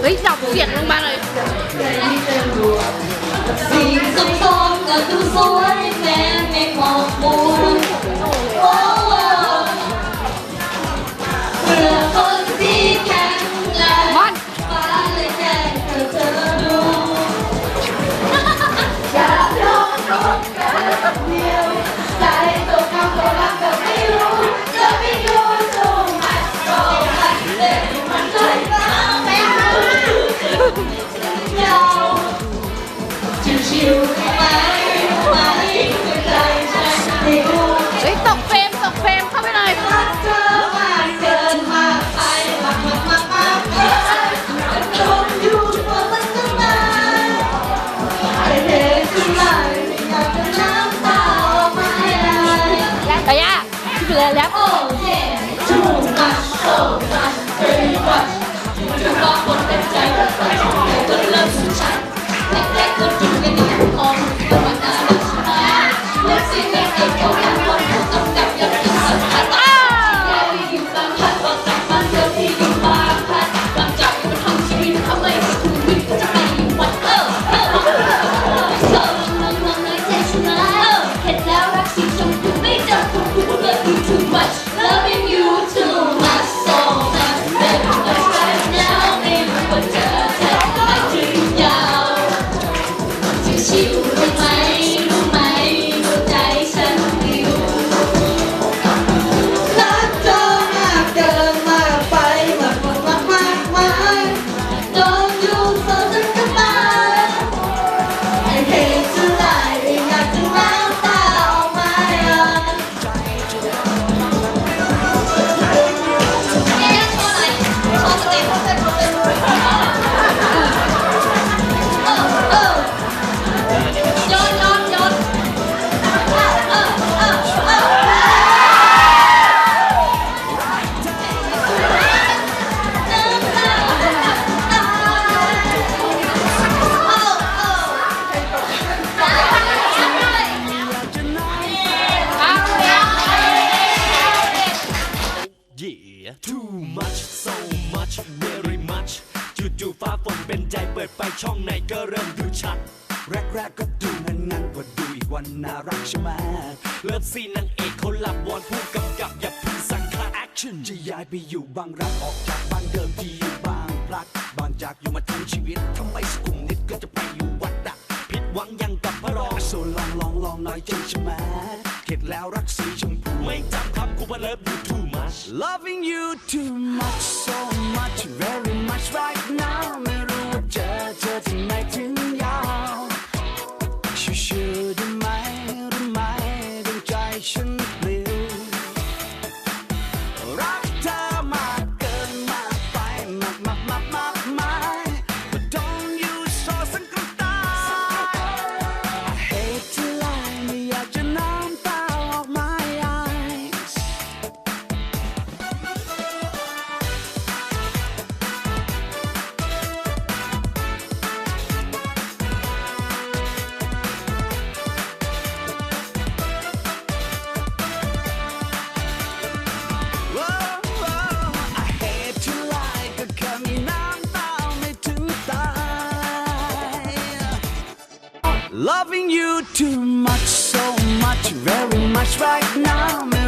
เฮ้ยดับเสียงลงมาเลย เลยแล้ว oh yeah too much oh ก็เริ่มดูชัด แรกแรกก็ดูงันงันก็ดูอีกวันน่ารักใช่ไหมเลิฟซีนางเอกเขาหลับวอนผู้กำกับอย่าพึ่งสั่งคาแอคชั่นจะย้ายไปอยู่บางรักออกจากบ้านเดิมที่อยู่บางพลัดบางจากอยู่มาทั้งชีวิตทำไมสกุมนิดก็จะไปอยู่วัดดักผิดหวังยังกับพระรองโซลองลองลองน้อยใจใช่ไหมเข็ดแล้วรักสีชมพูไม่จำคำกูพราเลิฟ you too much loving you too much so much very much Loving you too much, so much, very much right now.